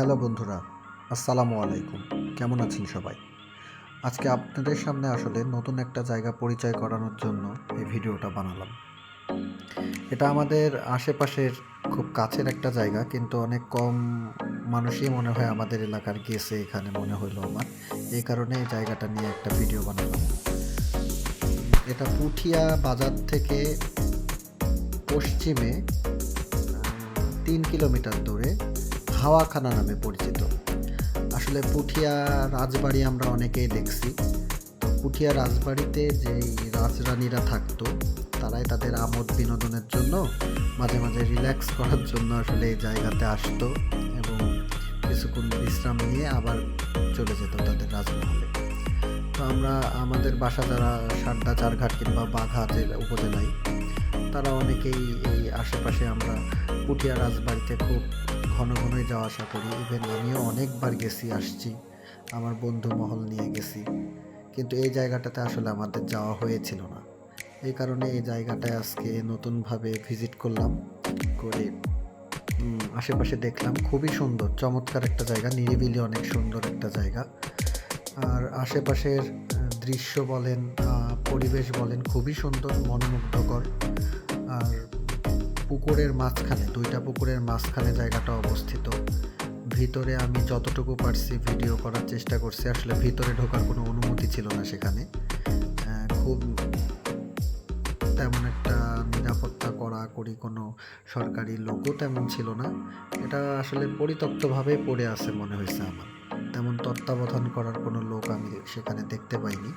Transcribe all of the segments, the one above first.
Hello বন্ধুরা, আসসালামু আলাইকুম। কেমন আছেন সবাই? আজকে আপনাদের সামনে আসলে নতুন একটা জায়গা পরিচয় করানোর জন্য এই ভিডিওটা বানালাম। এটা আমাদের আশেপাশের খুব কাছের একটা জায়গা, কিন্তু অনেক কম মানুষই মনে হয় আমাদের এলাকার গেছে এখানে, মনে হলো আমার। এই কারণে এই জায়গাটা নিয়ে একটা ভিডিও বানালাম। এটা পুঠিয়া বাজার থেকে পশ্চিমে তিন কিলোমিটার দূরে। হাওয়াখানা নামে পরিচিত। আসলে পুঠিয়া রাজবাড়ি আমরা অনেকেই দেখছি। তো পুঠিয়া রাজবাড়িতে যেই রাজরানীরা থাকতো, তারাই তাদের আমোদ বিনোদনের জন্য মাঝে মাঝে রিল্যাক্স করার জন্য আসলে এই জায়গাতে আসতো এবং কিছুক্ষণ বিশ্রাম নিয়ে আবার চলে যেত তাদের রাজমহলে। তো আমরা, আমাদের বাসা যারা সারদা চারঘাট কিংবা বাঘাটের উপজেলায়, তারা অনেকেই এই আশেপাশে আমরা পুঠিয়া রাজবাড়িতে খুব ঘন ঘনই যাওয়া আসা করি। ইভেন আমিও অনেকবার গেছি, আসছি। আমার বন্ধু মহল নিয়ে গেছি। কিন্তু এই জায়গাটাতে আসলে আমাদের যাওয়া হয়েছিল না। এই কারণে এই জায়গাটায় আজকে নতুনভাবে ভিজিট করলাম, করে আশেপাশে দেখলাম। খুবই সুন্দর, চমৎকার একটা জায়গা, নিরিবিলি অনেক সুন্দর একটা জায়গা। আর আশেপাশের দৃশ্য বলেন পরিবেশ বলেন, খুবই সুন্দর, মনোমুগ্ধকর। আর পুকুরের মাঝখানে, দুইটা পুকুরের মাঝখানে জায়গাটা অবস্থিত। ভিতরে আমি যতটুকু পারছি ভিডিও করার চেষ্টা করছি, আসলে ভিতরে ঢোকার কোনো অনুমতি ছিল না সেখানে। খুব তেমন একটা নিরাপত্তা করা করি কোনো সরকারি লোকও তেমন ছিল না। এটা আসলে পরিত্যক্তভাবে পড়ে আছে মনে হয়েছে আমার। তেমন তত্ত্বাবধান করার কোনো লোক আমি সেখানে দেখতে পাইনি।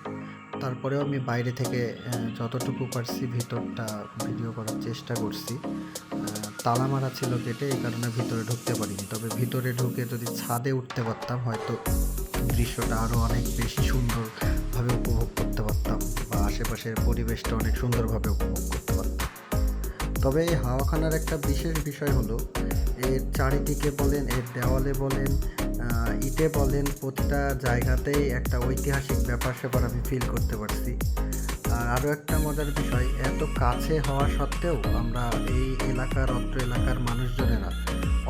তারপরেও আমি বাইরে থেকে যতটুকু পারছি ভিতরটা ভিডিও করার চেষ্টা করছি। তালা মারা ছিল গেটে এই কারণে ভিতরে ঢুকতে পারিনি। তবে ভিতরে ঢুকে যদি ছাদে উঠতে পারতাম, হয়তো দৃশ্যটা আরও অনেক বেশি সুন্দরভাবে উপভোগ করতে পারতাম বা আশেপাশের পরিবেশটা অনেক সুন্দরভাবে উপভোগ করতে পারতাম। তবে এই হাওয়াখানার একটা বিশেষ বিষয় হলো, এর চারিদিকে বলেন, এর দেওয়ালে বলেন ইটে বলেন প্রতিটা জায়গাতেই একটা ঐতিহাসিক ব্যাপার স্যাপার আমি ফিল করতে পারছি। আর আরও একটা মজার বিষয়, এত কাছে হওয়া সত্ত্বেও আমরা এই এলাকার অত্র এলাকার মানুষজনেরা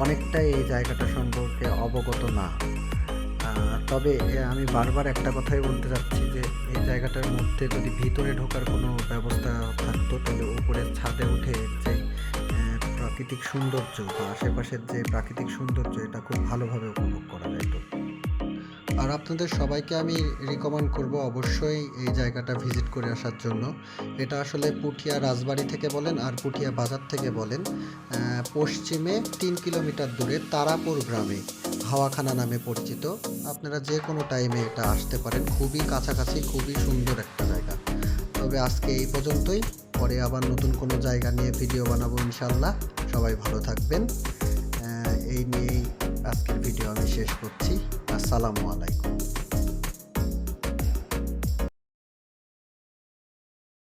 অনেকটাই এই জায়গাটা সম্পর্কে অবগত না। তবে আমি বারবার একটা কথাই বলতে চাচ্ছি যে, এই জায়গাটার মধ্যে যদি ভিতরে ঢোকার কোনো ব্যবস্থা থাকতো, তাহলে উপরের ছাদে উঠে যে প্রাকৃতিক সৌন্দর্য বা আশেপাশের যে প্রাকৃতিক সৌন্দর্য, এটা খুব ভালোভাবে উপভোগ করা যেত আর আপনাদের সবাইকে আমি রিকমেন্ড করব অবশ্যই এই জায়গাটা ভিজিট করে আসার জন্য। এটা আসলে পুঠিয়া রাজবাড়ি থেকে বলেন আর পুঠিয়া বাজার থেকে বলেন। পশ্চিমে তিন কিলোমিটার দূরে তারাপুর গ্রামে, হাওয়াখানা নামে পরিচিত। আপনারা যে কোনো টাইমে এটা আসতে পারেন। খুবই কাছাকাছি, খুবই সুন্দর একটা জায়গা। তবে আজকে এই পর্যন্তই। পরে আবার নতুন কোনো জায়গা নিয়ে ভিডিও বানাবো ইনশাল্লাহ। সবাই ভালো থাকবেন। এই নিয়েই আজকের ভিডিও আমি শেষ করছি। আসসালামু আলাইকুম।